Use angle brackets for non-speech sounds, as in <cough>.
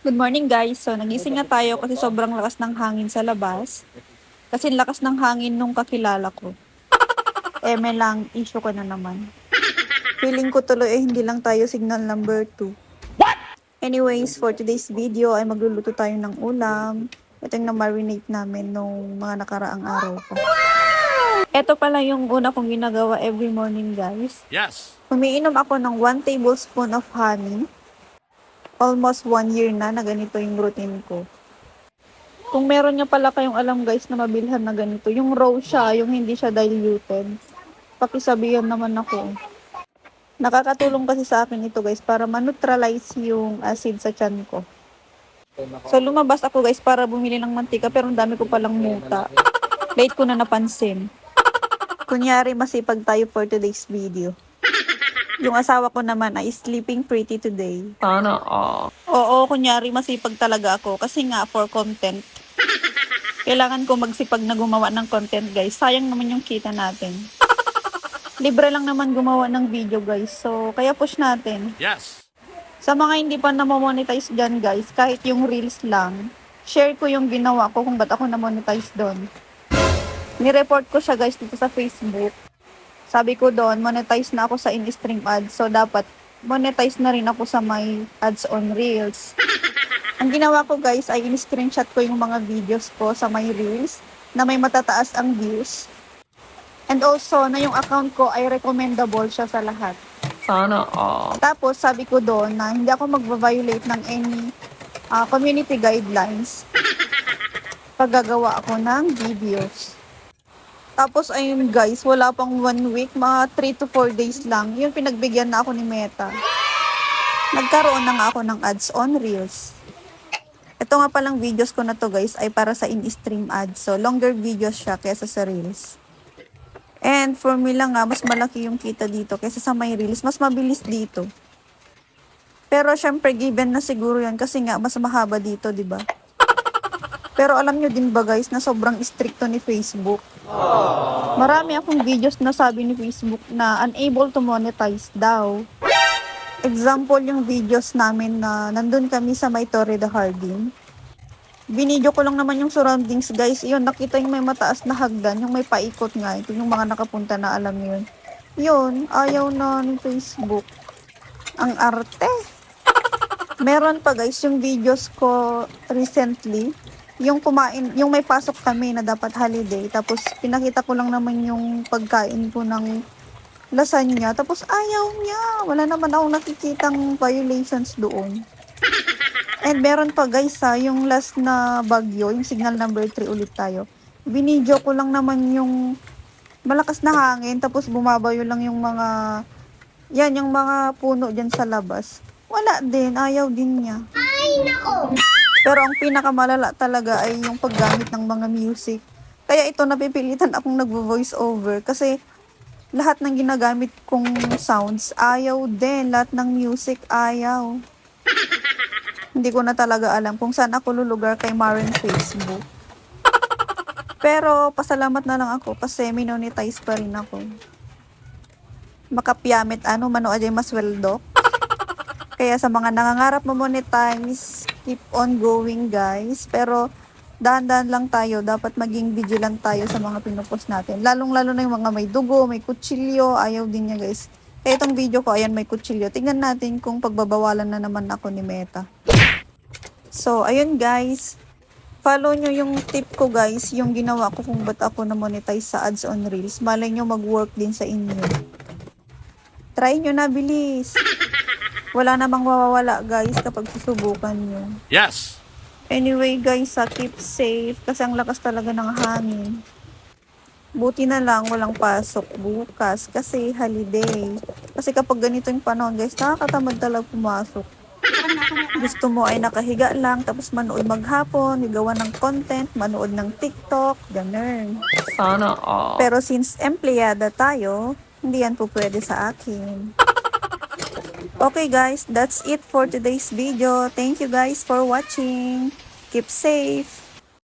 Good morning guys. So nagising na tayo kasi sobrang lakas ng hangin sa labas. Kasi lakas ng hangin nung kakilala ko. Eme lang, issue ko na naman. Feeling ko tuloy eh hindi lang tayo signal number 2. Anyways, for today's video ay magluluto tayo ng ulam. Ito yung na-marinate namin nung mga nakaraang araw ko. Ito pala yung una kong ginagawa every morning guys. Yes. Umiinom ako ng 1 tablespoon of honey. Almost 1 year na na ganito yung routine ko. Kung meron nyo pala kayong alam guys na mabilhan na ganito, yung raw siya, yung hindi siya diluted, pakisabihan naman ako. Nakakatulong kasi sa akin ito guys para maneutralize yung acid sa tiyan ko. So lumabas ako guys para bumili ng mantika pero ang dami ko palang muta. Late ko na napansin. Kunyari masipag tayo for today's video. Yung asawa ko naman ay sleeping pretty today. Sana all. Oo, kunyari masipag talaga ako kasi nga for content. Kailangan ko magsipag na gumawa ng content guys. Sayang naman yung kita natin. Libre lang naman gumawa ng video guys. So, kaya push natin. Yes. Sa mga hindi pa na-monetize dyan guys, kahit yung reels lang, share ko yung ginawa ko kung ba't ako na-monetize doon. Nireport ko siya guys dito sa Facebook. Sabi ko doon, monetize na ako sa in-stream ads. So, dapat monetize na rin ako sa my ads on reels. Ang ginawa ko guys ay in-screenshot ko yung mga videos ko sa my reels na may matataas ang views. And also, na yung account ko ay recommendable siya sa lahat. Sana all. Tapos sabi ko doon na hindi ako magva-violate ng any ah, community guidelines pag gagawa ako ng videos. Tapos ayun guys, wala pang one week, mga 3 to 4 days lang, yung pinagbigyan na ako ni Meta. Nagkaroon na nga ako ng ads on Reels. Ito nga palang videos ko na to guys ay para sa in-stream ads. So longer videos siya kesa sa Reels. And for me lang nga, mas malaki yung kita dito kaysa sa may reels. Mas mabilis dito. Pero syempre, given na siguro yan kasi nga, mas mahaba dito, di ba? Pero alam nyo din ba guys, na sobrang stricto ni Facebook. Marami akong videos na sabi ni Facebook na unable to monetize daw. Example yung videos namin na nandun kami sa may Torre de Hardin binidyo ko lang naman yung surroundings guys. Yun, nakita yung may mataas na hagdan, yung may paikot nga. Ito yung mga nakapunta na alam yun. Yun, ayaw na ni Facebook. Ang arte. Meron pa guys, yung videos ko recently, yung kumain, yung may pasok kami na dapat holiday, tapos pinakita ko lang naman yung pagkain ko ng lasagna, tapos ayaw niya. Wala naman akong nakikitang violations doon. And meron pa guys ha, yung last na bagyo, yung signal number 3 ulit tayo. Binidyo ko lang naman yung malakas na hangin, tapos bumabayo lang yung mga, yan, yung mga puno dyan sa labas. Wala din, ayaw din niya. Ay, nako! Pero ang pinakamalala talaga ay yung paggamit ng mga music. Kaya ito, napipilitan akong nagvo-voice over kasi lahat ng ginagamit kong sounds, ayaw din. Lahat ng music, ayaw. Hindi ko na talaga alam kung saan ako lulugar kay Maren Facebook. Pero pasalamat na lang ako kasi minonetize pa rin ako. Makapyamit ano, mano ajay masweldo. Kaya sa mga nangangarap mo-monetize, keep on going guys. Pero dahan-dahan lang tayo, dapat maging vigilant tayo sa mga pinupost natin. Lalong-lalo na yung mga may dugo, may kutsilyo, ayaw din niya guys. Kaya itong video ko, ayan may kutsilyo. Tingnan natin kung pagbabawalan na naman ako ni Meta. So, ayun guys. Follow nyo yung tip ko guys, yung ginawa ko kung ba't ako na-monetize sa ads on Reels. Malay nyo mag-work din sa inyo. Try nyo na, bilis. <laughs> Wala namang mawawala guys kapag susubukan nyo. Yes. Anyway guys, sa keep safe kasi ang lakas talaga ng hangin. Buti na lang walang pasok bukas kasi holiday. Kasi kapag ganito yung panahon guys, nakakatamad talaga pumasok. Gusto mo ay nakahiga lang, tapos manood maghapon, gawa ng content, manood ng TikTok, ganun. Sana all. Pero since empleyada tayo, hindi yan po pwede sa akin. Okay guys, that's it for today's video. Thank you guys for watching. Keep safe.